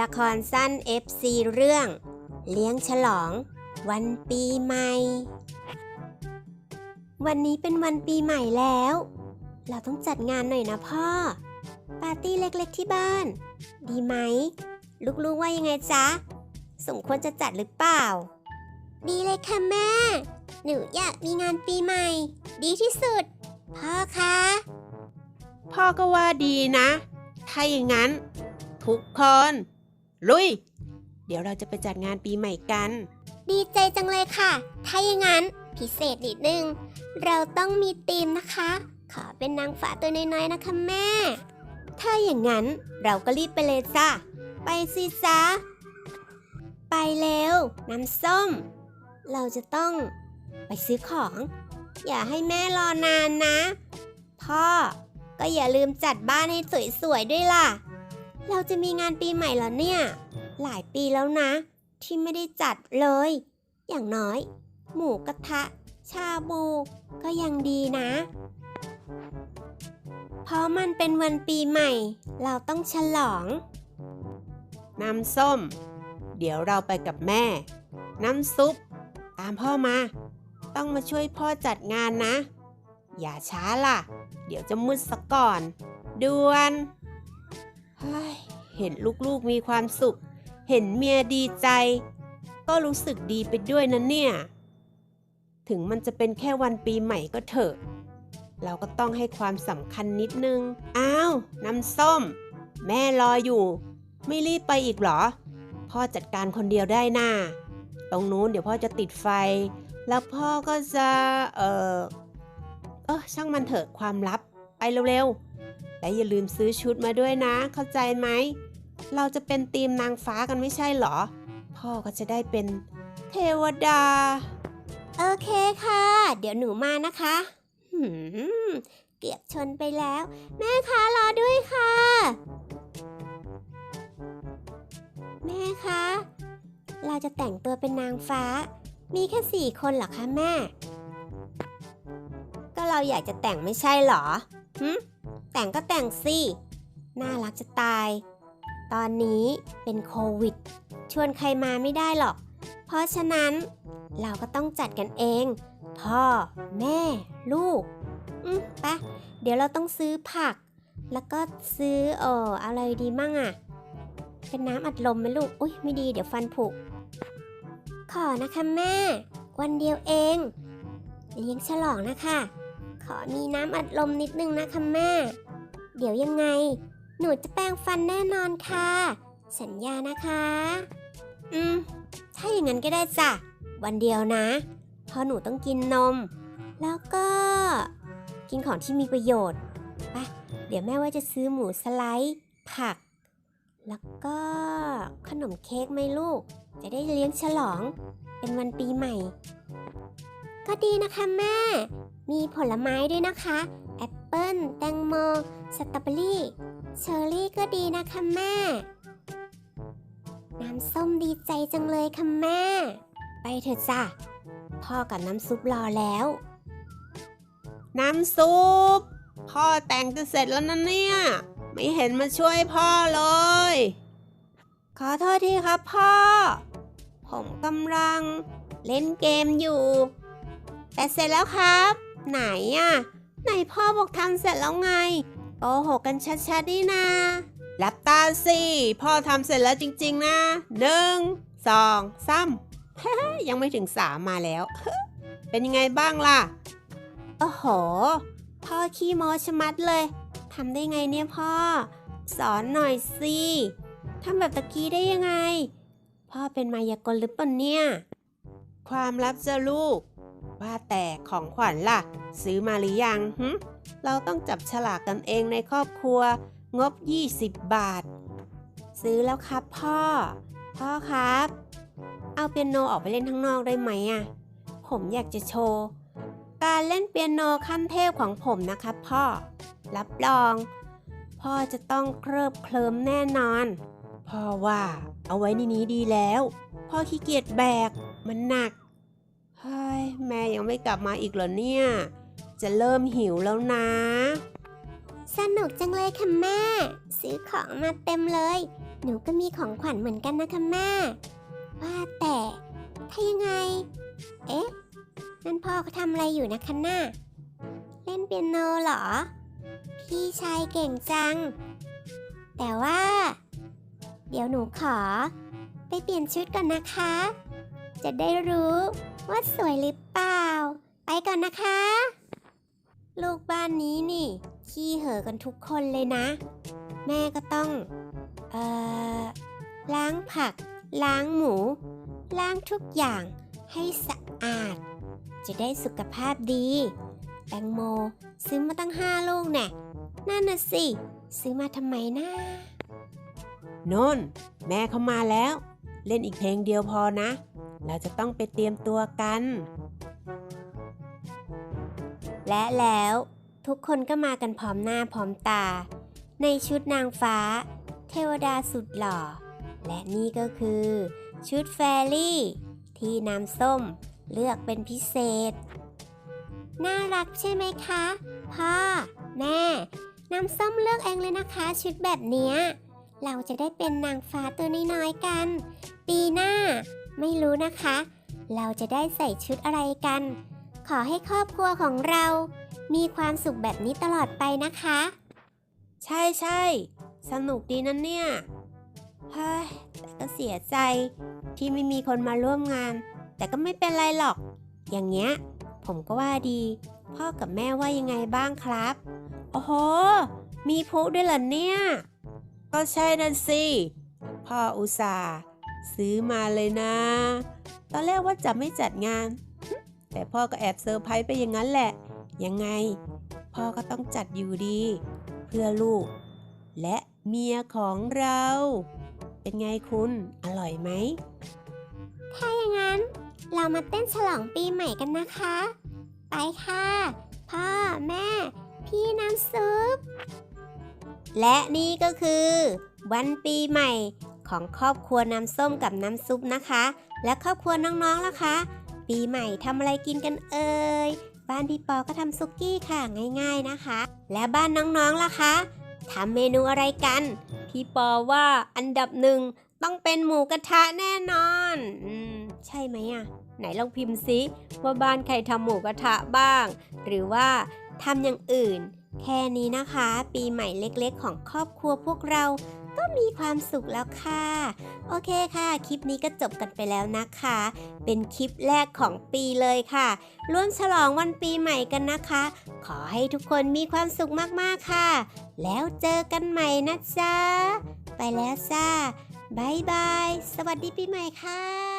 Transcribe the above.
ละครสั้น FC เรื่อง เลี้ยงฉลอง วันปีใหม่ วันนี้เป็นวันปีใหม่แล้ว เราต้องจัดงานหน่อยนะพ่อ ปาร์ตี้เล็กๆที่บ้าน ดีไหม ลูกๆว่ายังไงจ๊ะ สมควรจะจัดหรือเปล่า ดีเลยค่ะแม่ หนูอยากมีงานปีใหม่ ดีที่สุด พ่อคะ พ่อก็ว่าดีนะ ถ้าอย่างนั้น ทุกคน ลุย เดี๋ยวเราจะไปจัดงานปีใหม่กัน ดีใจจังเลยค่ะ ถ้าอย่างนั้นพิเศษนิดนึง เราต้องมีธีมนะคะ ขอเป็นนางฟ้าตัวน้อยๆนะคะแม่ ถ้าอย่างนั้นเราก็รีบไปเลยจ้ะไปสิจ๊ะไปเร็วน้ำส้ม เราจะต้องไปซื้อของ อย่าให้แม่รอนานนะ พ่อก็อย่าลืมจัดบ้านให้สวยๆด้วยล่ะ เราจะมีงานปีใหม่แล้วเนี่ย หลายปีแล้วนะ ที่ไม่ได้จัดเลย อย่างน้อย หมูกระทะ ชาบู ก็ยังดีนะ เพราะมันเป็นวันปีใหม่ เราต้องฉลอง น้ำส้ม เดี๋ยวเราไปกับแม่ น้ำซุป ตามพ่อมา ต้องมาช่วยพ่อจัดงานนะ อย่าช้าล่ะ เดี๋ยวจะมืดซะก่อน ด่วนเฮ้ย เห็นลูกๆมีความสุข เห็นเมียดีใจ ก็รู้สึกดีไปด้วยนะเนี่ย ถึงมันจะเป็นแค่วันปีใหม่ก็เถอะ เราก็ต้องให้ความสำคัญนิดนึง อ้าว น้ำส้ม แม่รออยู่ ไม่รีบไปอีกหรอ พ่อจัดการคนเดียวได้น่าตรงนู้นเดี๋ยวพ่อจะติดไฟ แล้วพ่อก็จะ เออเออช่างมันเถอะความลับ ไปเร็วๆ และอย่าลืมซื้อชุดมาด้วยนะ เข้าใจไหม เราจะเป็นทีมนางฟ้ากันไม่ใช่เหรอ พ่อก็จะได้เป็นเทวดา โอเคค่ะ เดี๋ยวหนูมานะคะหืมเกือบชนไปแล้ว แม่คะรอด้วยค่ะ แม่คะ เราจะแต่งตัวเป็นนางฟ้า มีแค่สี่คนเหรอคะแม่ ก็เราอยากจะแต่งไม่ใช่เหรอหึแต่งก็แต่งสิ น่ารักจะตาย ตอนนี้เป็นโควิด ชวนใครมาไม่ได้หรอก เพราะฉะนั้นเราก็ต้องจัดกันเอง พ่อ แม่ ลูก อืมปะเดี๋ยวเราต้องซื้อผัก แล้วก็ซื้อเอออะไรดีมั่งอะ เป็นน้ำอัดลมไหมลูก อุ้ยไม่ดีเดี๋ยวฟันผุขอนะคะแม่ วันเดียวเองเลี้ยงฉลองนะคะ ขอมีน้ำอัดลมนิดนึงนะคะแม่ เดี๋ยวยังไง หนูจะแปรงฟันแน่นอนค่ะ สัญญานะคะ อืม ถ้าอย่างนั้นก็ได้จ้ะ วันเดียวนะ เพราะหนูต้องกินนม แล้วก็ กินของที่มีประโยชน์ไปเดี๋ยวแม่ว่าจะซื้อหมูสไลด์ ผัก แล้วก็ขนมเค้กไหมลูก จะได้เลี้ยงฉลอง เป็นวันปีใหม่ ก็ดีนะคะแม่ มีผลไม้ด้วยนะคะ แอปเปิ้ล แตงโม สตรอเบอรี่ เชอร์รี่ก็ดีนะคะแม่ น้ำส้มดีใจจังเลยค่ะแม่ ไปเถอะจ้ะ พ่อกับน้ำซุปรอแล้ว น้ำซุป พ่อแต่งจะเสร็จแล้วนะเนี่ย ไม่เห็นมาช่วยพ่อเลย ขอโทษทีครับพ่อ ผมกำลังเล่นเกมอยู่ แต่เสร็จแล้วครับ ไหนอะไหนพ่อบอกทำเสร็จแล้วไง หกกันชัดๆดินะรับตาสิพ่อทำเสร็จแล้วจริง ๆ นะหนึ่งสองสามยังไม่ถึงสามมาแล้ว เป็นยังไงบ้างล่ะ โอ้โห พ่อขี้โมชะมัดเลยทำได้ไงเนี่ยพ่อ สอนหน่อยสิทำแบบตะกี้ได้ยังไง พ่อเป็นมายากลหรือเปล่าเนี่ย ความลับจะลูก ว่าแต่ของขวัญล่ะ ซื้อมาหรือยังหึเราต้องจับฉลากกันเองในครอบครัว งบ 20 บาท ซื้อแล้วครับพ่อ พ่อครับ เอาเปียโนออกไปเล่นข้างนอกได้ไหมอะ ผมอยากจะโชว์ การเล่นเปียโนขั้นเทพของผมนะครับพ่อ รับรอง พ่อจะต้องเคลิบเคลิมแน่นอน พ่อว่า เอาไว้ในนี้ดีแล้ว พ่อขี้เกียจแบก มันหนัก เฮ้ยแม่ยังไม่กลับมาอีกเหรอเนี่ย จะเริ่มหิวแล้วนะ สนุกจังเลยค่ะแม่ ซื้อของมาเต็มเลย หนูก็มีของขวัญเหมือนกันนะคะแม่ ว่าแต่ถ้ายังไง เอ๊ะ นั่นพ่อเขาทำอะไรอยู่นะคะหน่าเล่นเปียโนเหรอ พี่ชายเก่งจัง แต่ว่า เดี๋ยวหนูขอ ไปเปลี่ยนชุดก่อนนะคะ จะได้รู้ว่าสวยหรือเปล่า ไปก่อนนะคะ ลูกบ้านนี้นี่ ขี้เห่อะกันทุกคนเลยนะ แม่ก็ต้อง เอ่อ ล้างผัก ล้างหมู ล้างทุกอย่างให้สะอาด จะได้สุขภาพดี แตงโมซื้อมาตั้งห้าลูกแน่นั่นน่ะสิ ซื้อมาทำไมนะนนแม่เขามาแล้ว เล่นอีกเพลงเดียวพอนะ เราจะต้องไปเตรียมตัวกัน และแล้วทุกคนก็มากันพร้อมหน้าพร้อมตา ในชุดนางฟ้า เทวดาสุดหล่อ และนี่ก็คือ ชุดแฟรี่ ที่น้ำส้มเลือกเป็นพิเศษ น่ารักใช่ไหมคะ พ่อ แม่น้ำส้มเลือกเองเลยนะคะ ชุดแบบนี้ เราจะได้เป็นนางฟ้าตัวน้อยๆกัน ปีหน้า ไม่รู้นะคะ เราจะได้ใส่ชุดอะไรกัน ขอให้ครอบครัวของเรา มีความสุขแบบนี้ตลอดไปนะคะ ใช่ใช่สนุกดีนั่นเนี่ยเฮ้ยแต่ก็เสียใจที่ไม่มีคนมาร่วมงาน แต่ก็ไม่เป็นไรหรอก อย่างเงี้ย ผมก็ว่าดี พ่อกับแม่ว่ายังไงบ้างครับ โอ้โห มีพุด้วยเหรอเนี่ย ก็ใช่นั่นสิ พ่ออุตส่าห์ ซื้อมาเลยนะ ตอนแรกว่าจะไม่จัดงาน แต่พ่อก็แอบเซอร์ไพรส์ไปอย่างนั้นแหละ ยังไง พ่อก็ต้องจัดอยู่ดี เพื่อลูก และเมียของเรา เป็นไงคุณ อร่อยไหม ถ้าอย่างนั้น เรามาเต้นฉลองปีใหม่กันนะคะ ไปค่ะ พ่อ แม่ พี่น้ำซุปและนี่ก็คือ วันปีใหม่ ของครอบครัวน้ำส้มกับน้ำซุปนะคะ และครอบครัวน้องๆล่ะคะ ปีใหม่ทำอะไรกินกันเอ่ยบ้านพี่ปอก็ทำซุกี้ค่ะง่ายๆนะคะ และบ้านน้องๆล่ะคะทำเมนูอะไรกัน พี่ปอว่าอันดับหนึ่งต้องเป็นหมูกระทะแน่นอนอืมใช่ไหมอะไหนลองพิมพ์ซิว่าบ้านใครทำหมูกระทะบ้าง หรือว่าทำอย่างอื่น แค่นี้นะคะ ปีใหม่เล็กๆ ของครอบครัวพวกเรา ก็มีความสุขแล้วค่ะ โอเคค่ะ คลิปนี้ก็จบกันไปแล้วนะคะ เป็นคลิปแรกของปีเลยค่ะร่วมฉลองวันปีใหม่กันนะคะ ขอให้ทุกคนมีความสุขมากๆค่ะ แล้วเจอกันใหม่นะจ๊ะ ไปแล้วจ้าบายบาย สวัสดีปีใหม่ค่ะ